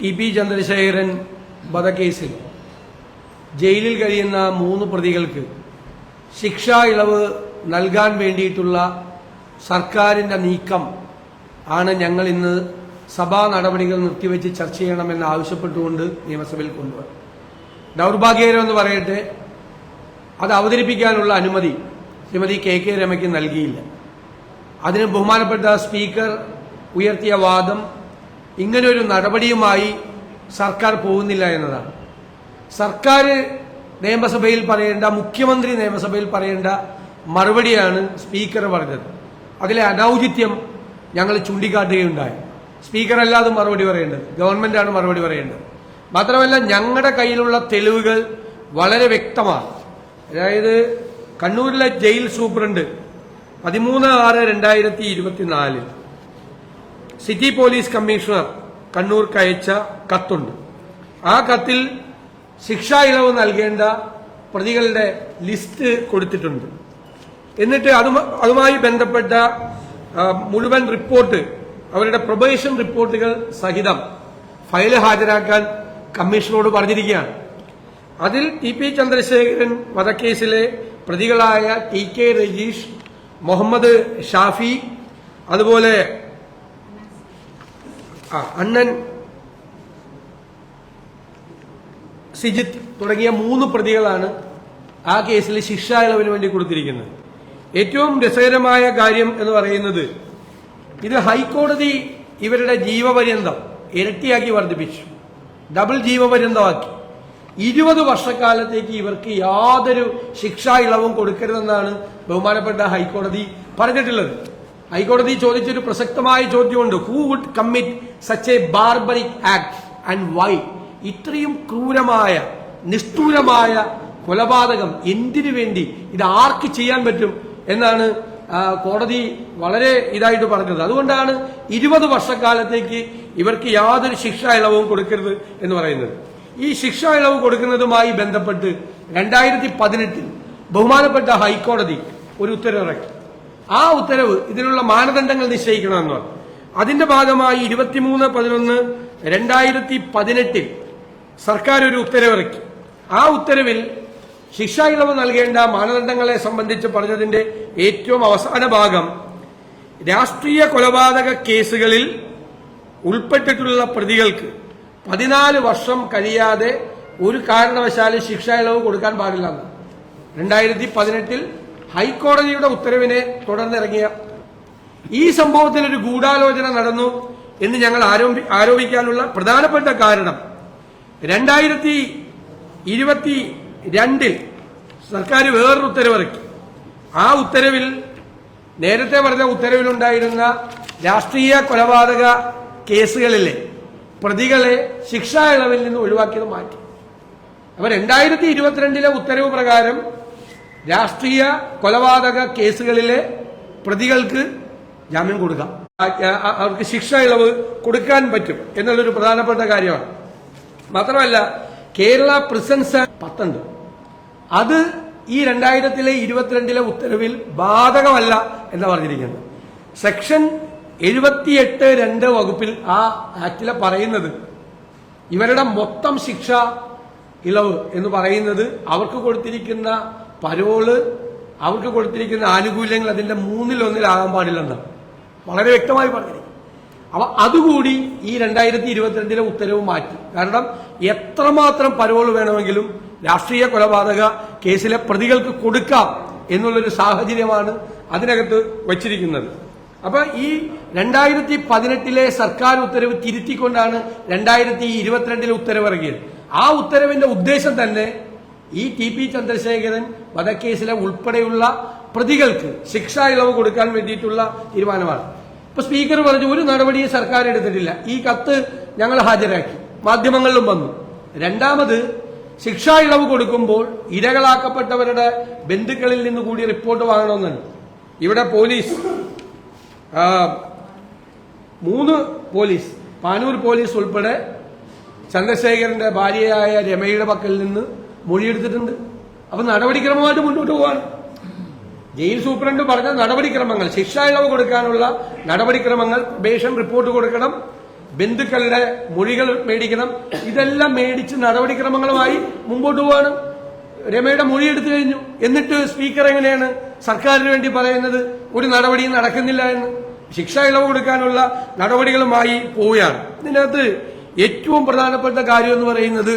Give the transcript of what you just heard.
T P Chandrasekharan വധക്കേസിൽ ജയിലിൽ കഴിയുന്ന മൂന്ന് പ്രതികൾക്ക് ശിക്ഷാ ഇളവ് നൽകാൻ വേണ്ടിയിട്ടുള്ള സർക്കാരിന്റെ നീക്കം ആണ് ഞങ്ങൾ ഇന്ന് സഭാ നടപടികൾ നിർത്തിവെച്ച് ചർച്ച ചെയ്യണമെന്ന് ആവശ്യപ്പെട്ടുകൊണ്ട് നിയമസഭയിൽ കൊണ്ടുവന്നു ദൗർഭാഗ്യകരമെന്ന് പറയട്ടെ അത് അവതരിപ്പിക്കാനുള്ള അനുമതി ശ്രീമതി കെ കെ രമയ്ക്ക് നൽകിയില്ല. അതിന് ബഹുമാനപ്പെട്ട സ്പീക്കർ ഉയർത്തിയ വാദം ഇങ്ങനൊരു നടപടിയുമായി സർക്കാർ പോകുന്നില്ല എന്നതാണ്. സർക്കാർ നിയമസഭയിൽ പറയേണ്ട മുഖ്യമന്ത്രി നിയമസഭയിൽ പറയേണ്ട മറുപടിയാണ് സ്പീക്കർ പറഞ്ഞത്. അതിലെ അനൗചിത്യം ഞങ്ങൾ ചൂണ്ടിക്കാട്ടുകയുണ്ടായി. സ്പീക്കർ അല്ലാതെ മറുപടി പറയേണ്ടത് ഗവൺമെന്റാണ് മറുപടി പറയേണ്ടത്. മാത്രമല്ല ഞങ്ങളുടെ കയ്യിലുള്ള തെളിവുകൾ വളരെ വ്യക്തമാണ്. അതായത് കണ്ണൂരിലെ ജയിൽ സൂപ്രണ്ട് പതിമൂന്ന് ആറ് രണ്ടായിരത്തി ഇരുപത്തിനാലിൽ സിറ്റി പോലീസ് കമ്മീഷണർ കണ്ണൂർക്ക് അയച്ച കത്തുണ്ട്. ആ കത്തിൽ ശിക്ഷാ ഇളവ് നൽകേണ്ട പ്രതികളുടെ ലിസ്റ്റ് കൊടുത്തിട്ടുണ്ട്. എന്നിട്ട് അതുമായി ബന്ധപ്പെട്ട മുഴുവൻ റിപ്പോർട്ട് അവരുടെ പ്രൊബേഷൻ റിപ്പോർട്ടുകൾ സഹിതം ഫയൽ ഹാജരാക്കാൻ കമ്മീഷനോട് പറഞ്ഞിരിക്കുകയാണ്. അതിൽ ടി പി ചന്ദ്രശേഖരൻ വധക്കേസിലെ പ്രതികളായ ടി കെ രജീഷ് മുഹമ്മദ് ഷാഫി അതുപോലെ ആ, അണ്ണൻ സിജിത്ത് തുടങ്ങിയ മൂന്ന് പ്രതികളാണ് ആ കേസിൽ ശിക്ഷാ ഇളവിന് വേണ്ടി കൊടുത്തിരിക്കുന്നത്. ഏറ്റവും രസകരമായ കാര്യം എന്ന് പറയുന്നത് ഇത് ഹൈക്കോടതി ഇവരുടെ ജീവപര്യന്തം ഇരട്ടിയാക്കി വർദ്ധിപ്പിച്ചു. ഡബിൾ ജീവപര്യന്തമാക്കി. ഇരുപത് വർഷക്കാലത്തേക്ക് ഇവർക്ക് യാതൊരു ശിക്ഷാ ഇളവും കൊടുക്കരുതെന്നാണ് ബഹുമാനപ്പെട്ട ഹൈക്കോടതി പറഞ്ഞിട്ടുള്ളത്. ഹൈക്കോടതി ചോദിച്ചൊരു പ്രസക്തമായ ചോദ്യമുണ്ട്. Who would commit such a barbaric act and why ഇത്രയും ക്രൂരമായ നിഷ്ഠൂരമായ കൊലപാതകം എന്തിനു വേണ്ടി? ഇത് ആർക്ക് ചെയ്യാൻ പറ്റും എന്നാണ് കോടതി വളരെ ഇതായിട്ട് പറഞ്ഞത്. അതുകൊണ്ടാണ് ഇരുപത് വർഷക്കാലത്തേക്ക് ഇവർക്ക് യാതൊരു ശിക്ഷാ ഇളവും കൊടുക്കരുത് എന്ന് പറയുന്നത്. ഈ ശിക്ഷാ ഇളവ് കൊടുക്കുന്നതുമായി ബന്ധപ്പെട്ട് രണ്ടായിരത്തി പതിനെട്ടിൽ ബഹുമാനപ്പെട്ട ഹൈക്കോടതി ഒരു ഉത്തരവിറക്കി. ആ ഉത്തരവ് ഇതിനുള്ള മാനദണ്ഡങ്ങൾ നിശ്ചയിക്കണമെന്ന് പറഞ്ഞു. അതിന്റെ ഭാഗമായി ഇരുപത്തിമൂന്ന് പതിനൊന്ന് രണ്ടായിരത്തി പതിനെട്ടിൽ സർക്കാർ ഒരു ഉത്തരവിറക്കി. ആ ഉത്തരവിൽ ശിക്ഷാ ഇളവ് നൽകേണ്ട മാനദണ്ഡങ്ങളെ സംബന്ധിച്ച് പറഞ്ഞതിന്റെ ഏറ്റവും അവസാന ഭാഗം രാഷ്ട്രീയ കൊലപാതക കേസുകളിൽ ഉൾപ്പെട്ടിട്ടുള്ള പ്രതികൾക്ക് പതിനാല് വർഷം കഴിയാതെ ഒരു കാരണവശാലും ശിക്ഷാ ഇളവ് കൊടുക്കാൻ പാടില്ല രണ്ടായിരത്തി പതിനെട്ടിൽ ഹൈക്കോടതിയുടെ ഉത്തരവിനെ തുടർന്നിറങ്ങിയ ഈ സംഭവത്തിൽ ഒരു ഗൂഢാലോചന നടന്നു എന്ന് ഞങ്ങൾ ആരോപി ആരോപിക്കാനുള്ള പ്രധാനപ്പെട്ട കാരണം രണ്ടായിരത്തി ഇരുപത്തി രണ്ടിൽ സർക്കാർ വേറൊരു ഉത്തരവിറക്കി. ആ ഉത്തരവിൽ നേരത്തെ പറഞ്ഞ ഉത്തരവിലുണ്ടായിരുന്ന രാഷ്ട്രീയ കൊലപാതക കേസുകളിലെ പ്രതികളെ ശിക്ഷാ ഇളവിൽ നിന്ന് ഒഴിവാക്കിയത് മാറ്റി. അപ്പൊ രണ്ടായിരത്തി ഇരുപത്തിരണ്ടിലെ ഉത്തരവ് പ്രകാരം രാഷ്ട്രീയ കൊലപാതക കേസുകളിലെ പ്രതികൾക്ക് ജാമ്യം കൊടുക്കാം. അവർക്ക് ശിക്ഷ ഇളവ് കൊടുക്കാൻ പറ്റും എന്നുള്ളൊരു പ്രധാനപ്പെട്ട കാര്യമാണ്. മാത്രമല്ല കേരള പ്രിസൻസ് പത്തുണ്ട് അത് ഈ രണ്ടായിരത്തിലെ ഇരുപത്തിരണ്ടിലെ ഉത്തരവിൽ ബാധകമല്ല എന്ന് പറഞ്ഞിരിക്കുന്നത് സെക്ഷൻ എഴുപത്തിയെട്ട് രണ്ട് വകുപ്പിൽ ആ ആക്ടിലെ പറയുന്നത് ഇവരുടെ മൊത്തം ശിക്ഷ ഇളവ് എന്ന് പറയുന്നത് അവർക്ക് കൊടുത്തിരിക്കുന്ന പരോൾ അവർക്ക് കൊടുത്തിരിക്കുന്ന ആനുകൂല്യങ്ങൾ അതിന്റെ മൂന്നിലൊന്നിലാകാൻ പാടില്ലെന്നാണ് വളരെ വ്യക്തമായി പറഞ്ഞിരിക്കും അപ്പൊ അതുകൂടി ഈ രണ്ടായിരത്തി ഇരുപത്തിരണ്ടിലെ ഉത്തരവ് മാറ്റി. കാരണം എത്രമാത്രം പരോൾ വേണമെങ്കിലും രാഷ്ട്രീയ കൊലപാതക കേസിലെ പ്രതികൾക്ക് കൊടുക്കാം എന്നുള്ളൊരു സാഹചര്യമാണ് അതിനകത്ത് വച്ചിരിക്കുന്നത്. അപ്പൊ ഈ രണ്ടായിരത്തി പതിനെട്ടിലെ സർക്കാർ ഉത്തരവ് തിരുത്തിക്കൊണ്ടാണ് രണ്ടായിരത്തി ഇരുപത്തിരണ്ടിലെ ഉത്തരവിറങ്ങിയത് ആ ഉത്തരവിന്റെ ഉദ്ദേശം തന്നെ ഈ ടി പി ചന്ദ്രശേഖരൻ വധക്കേസിലെ ഉൾപ്പെടെയുള്ള പ്രതികൾക്ക് ശിക്ഷ ഇളവ് കൊടുക്കാൻ വേണ്ടിയിട്ടുള്ള തീരുമാനമാണ്. ഇപ്പൊ സ്പീക്കർ പറഞ്ഞു ഒരു നടപടിയും സർക്കാർ എടുത്തിട്ടില്ല. ഈ കത്ത് ഞങ്ങൾ ഹാജരാക്കി. മാധ്യമങ്ങളിലും വന്നു. രണ്ടാമത് ശിക്ഷ ഇളവ് കൊടുക്കുമ്പോൾ ഇരകളാക്കപ്പെട്ടവരുടെ ബന്ധുക്കളിൽ നിന്ന് കൂടി റിപ്പോർട്ട് വാങ്ങണമെന്നുണ്ട്. ഇവിടെ പോലീസ് മൂന്ന് പോലീസ് പാനൂർ പോലീസ് ഉൾപ്പെടെ ചന്ദ്രശേഖരന്റെ ഭാര്യയായ രമയുടെ പക്കൽ നിന്ന് മൊഴിയെടുത്തിട്ടുണ്ട്. അപ്പൊ നടപടിക്രമമായിട്ട് മുന്നോട്ട് പോവാണ്. ജയിൽ സൂപ്രണ്ട് പറഞ്ഞ നടപടിക്രമങ്ങൾ ശിക്ഷ ഇളവ് കൊടുക്കാനുള്ള നടപടിക്രമങ്ങൾ പ്രൊബേഷൻ റിപ്പോർട്ട് കൊടുക്കണം ബന്ധുക്കളുടെ മൊഴികൾ മേടിക്കണം. ഇതെല്ലാം മേടിച്ച് നടപടിക്രമങ്ങളുമായി മുമ്പോട്ട് പോവാണ്. രമയുടെ മൊഴി എടുത്തു കഴിഞ്ഞു. എന്നിട്ട് സ്പീക്കർ എങ്ങനെയാണ് സർക്കാരിന് വേണ്ടി പറയുന്നത്? ഒരു നടപടിയും നടക്കുന്നില്ല എന്ന്. ശിക്ഷ ഇളവ് കൊടുക്കാനുള്ള നടപടികളുമായി പോവുകയാണ്. ഇതിനകത്ത് ഏറ്റവും പ്രധാനപ്പെട്ട കാര്യം എന്ന് പറയുന്നത്